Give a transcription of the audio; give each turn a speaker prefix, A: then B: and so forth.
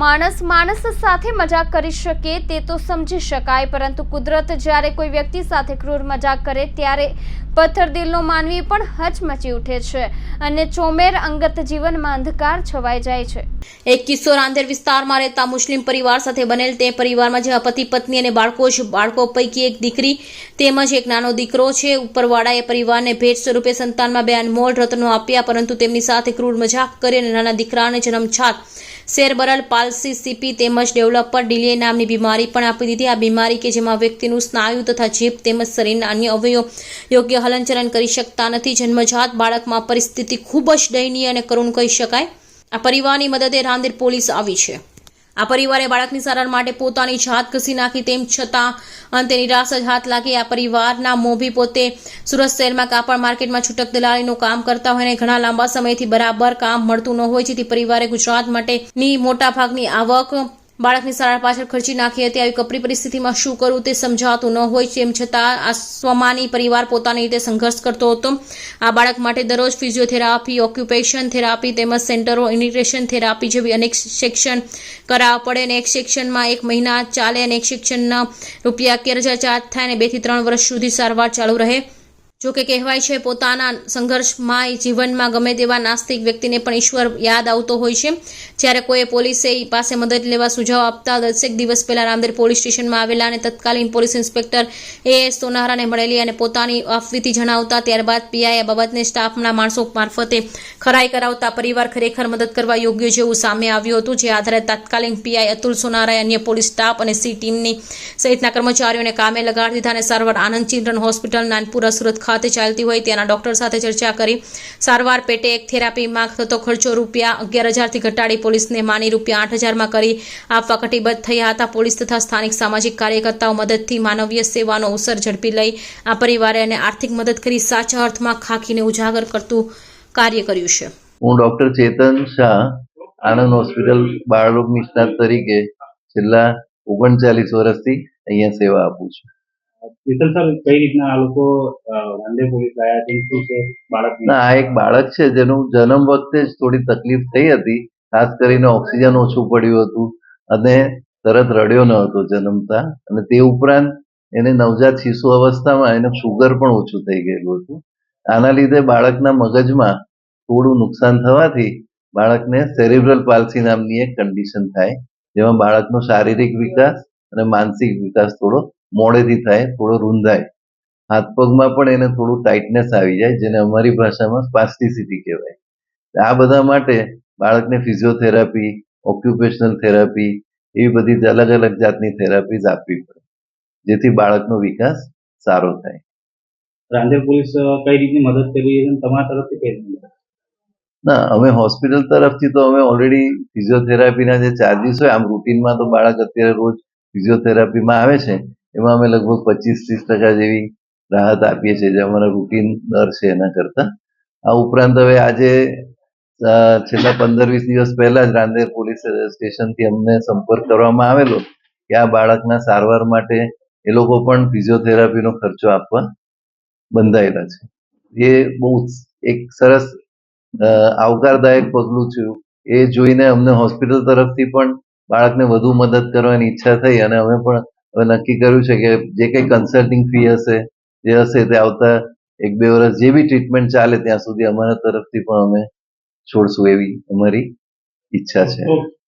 A: માણસ માણસ સાથે મજાક કરી શકે તે તો સમજી શકાય, પરંતુ કુદરત જ્યારે કોઈ વ્યક્તિ સાથે ક્રૂર મજાક કરે ત્યારે પથ્થરદિલનો માનવી પણ હચમચી ઉઠે છે અને ચોમેર અંગત જીવનમાં અંધકાર છવાઈ જાય છે.
B: એક કિસ્સો રાંદેર વિસ્તારમાં રહેતા મુસ્લિમ પરિવાર સાથે બનેલ તે પરિવારમાં જેમાં પતિ, પત્ની અને બાળકો છે બાળકો પૈકી એક દીકરી તેમજ એક નાનો દીકરો છે. ઉપરવાળાએ પરિવારને ભેટ સ્વરૂપે સંતાનમાં બે અનમોલ રત્નો આપ્યા, પરંતુ તેમની સાથે ક્રૂર મજાક કરી અને નાના દીકરાને જન્મછાત શેરબરલ પાલસી સીપી તેમજ ડેવલપર ડિલિયે નામની બીમારી પણ આપી દીધી. આ બીમારી કે જેમાં વ્યક્તિનું સ્નાયુ તથા જીભ તેમજ શરીરના અન્ય અવયવો યોગ્ય હલનચલન કરી શકતા નથી. જન્મજાત બાળકમાં પરિસ્થિતિ ખૂબ જ દયનીય અને કરુણ કહી શકાય. આ પરિવારની મદદે રાંદેર પોલીસ આવી છે. આ પરિવારે બાળકની સારવાર માટે પોતાની જાત ઘસી નાખી તેમ છતાં અંતે નિરાશ જ હાથ લાગી આ પરિવારના મોભી પોતે સુરત શહેરમાં કાપડ માર્કેટમાં છૂટક દલાલીનું કામ કરતા હોય અને ઘણા લાંબા સમયથી બરાબર કામ મળતું ન હોય, જેથી પરિવારે ગુજરાત માટેની મોટાભાગની આવક બાળકની સારવાર પાછળ ખર્ચી નાખી હતી. આવી કપરી પરિસ્થિતિમાં શું કરવું તે સમજાતું ન હોય તેમ છતાં આ સ્વમાની પરિવાર પોતાની રીતે સંઘર્ષ કરતો હતો. આ બાળક માટે દરરોજ ફિઝિયોથેરાપી, ઓક્યુપેશન થેરાપી તેમજ સેન્ટરો ઇન્ટિગ્રેશન થેરાપી જેવી અનેક સેક્શન કરાવવા પડે અને એક સેક્શનમાં એક મહિના ચાલે અને એક સેક્શનના રૂપિયા અગિયાર હજાર ચાર્જ થાય અને બેથી ત્રણ વર્ષ સુધી સારવાર ચાલુ રહે. જો કે કહેવાય છે, પોતાના સંઘર્ષમાં જીવનમાં ગમે તેવા નાસ્તિક વ્યક્તિને પણ ઈશ્વર યાદ આવતો હોય છે. જ્યારે કોઈ પોલીસે પાસે મદદ લેવા સુઝાવ આપતા દસેક દિવસ પહેલા રામદેર પોલીસ સ્ટેશનમાં આવેલા અને તત્કાલીન પોલીસ ઇન્સ્પેક્ટર એ સોનારાને મળેલી અને પોતાની અફવીથી જણાવતા ત્યારબાદ પીઆઈ આ બાબતને સ્ટાફના માણસો મારફતે ખરાઈ કરાવતા પરિવાર ખરેખર મદદ કરવા યોગ્ય જેવું સામે આવ્યું હતું, જે આધારે તાત્કાલિક પીઆઈ અતુલ સોનારાએ અન્ય પોલીસ સ્ટાફ અને સી ટીમની સહિતના કર્મચારીઓને કામે લગાડી દીધા અને સારવાર આનંદ ચિલ્ડ્રન હોસ્પિટલ નાનપુરા સુરત ખાતે ચાલતી હોય ત્યાંના ડોક્ટર સાથે ચર્ચા કરી. સારવાર પેટે એક થેરાપીમાં થતો ખર્ચો રૂપિયા અગિયાર હજારથી ઘટાડી પોલીસને માની રૂપિયા આઠ હજારમાં કરી આપવા કટિબદ્ધ થયા હતા. પોલીસ તથા સ્થાનિક સામાજિક કાર્યકર્તાઓ મદદથી માનવીય સેવાનો અવસર ઝડપી લઈ આ પરિવારે અને આર્થિક મદદ કરી સાચા અર્થમાં ખાખીને ઉજાગર કરતું કાર્ય કર્યું છે.
C: હું ડોક્ટર ચેતન શાહ, આણંદ હોસ્પિટલ બાળરોગ નિષ્ણાત તરીકે છેલ્લા ઓગણચાલીસ વર્ષથી અહીંયા સેવા આપું છું.
D: વિઠ્ઠલ સર, કઈ રીતના આ લોકો વંદે પોલીસ લાયા? છે શું છે? બાળક
C: ના એક બાળક છે, જેનું જન્મ વખતે જ થોડી તકલીફ થઈ હતી. ખાસ કરીને ઓક્સિજન ઓછું પડ્યું હતું અને તરત રડ્યો ન હતો જન્મતા. અને તે ઉપરાંત એને નવજાત શિશુ અવસ્થામાં એને શુગર પણ ઓછું થઈ ગયેલું હતું. આના લીધે બાળકના મગજમાં થોડું નુકસાન થવાથી બાળકને સેરિબ્રલ પાલ્સી નામની એક કન્ડિશન થાય, જેમાં બાળકનો શારીરિક વિકાસ અને માનસિક વિકાસ થોડો મોડેથી થાય થોડો રૂંધાય હાથ પગમાં પણ એને થોડું ટાઇટનેસ આવી જાય જેને અમારી ભાષામાં સ્પાસ્ટિસિટી કહેવાય. આ બધા માટે બાળકને ફિઝિયોથેરાપી ઓક્યુપેશનલ થેરાપી એવી બધી અલગ અલગ જાતની થેરાપીઝ આપવી પડે જેથી બાળકનો વિકાસ સારો થાય.
D: રાંદેર પોલીસ કઈ રીતની મદદ કરી તમારા તરફથી કઈ રીતની
C: ના અમે હોસ્પિટલ તરફથી તો અમે ઓલરેડી ફિઝિયોથેરાપીના જે ચાર્જીસ હોય આમ રૂટીનમાં તો બાળક અત્યારે રોજ ફિઝિયોથેરાપીમાં આવે છે એમાં અમે લગભગ પચીસ ત્રીસ ટકા જેવી રાહત આપીએ છીએ, જે અમારા રૂટીન દર છે એના કરતાં. આ ઉપરાંત હવે આજે છેલ્લા પંદર વીસ દિવસ પહેલા જ રાંદેર પોલીસ સ્ટેશનથી અમને સંપર્ક કરવામાં આવેલો કે આ બાળકના સારવાર માટે એ લોકો પણ ફિઝિયોથેરાપીનો ખર્ચો આપવા બંધાયેલા છે. એ બહુ એક સરસ આવકારદાયક પગલું થયું એ જોઈને અમને હોસ્પિટલ તરફથી પણ બાળકને વધુ મદદ કરવાની ઈચ્છા થઈ અને અમે પણ હવે નક્કી કર્યું છે કે જે કંઈ કન્સલ્ટિંગ ફી હશે, જે હશે તે આવતા એક બે વર્ષ જે બી ટ્રીટમેન્ટ ચાલે ત્યાં સુધી અમારા તરફથી પણ અમે છોડશું એવી અમારી ઈચ્છા છે.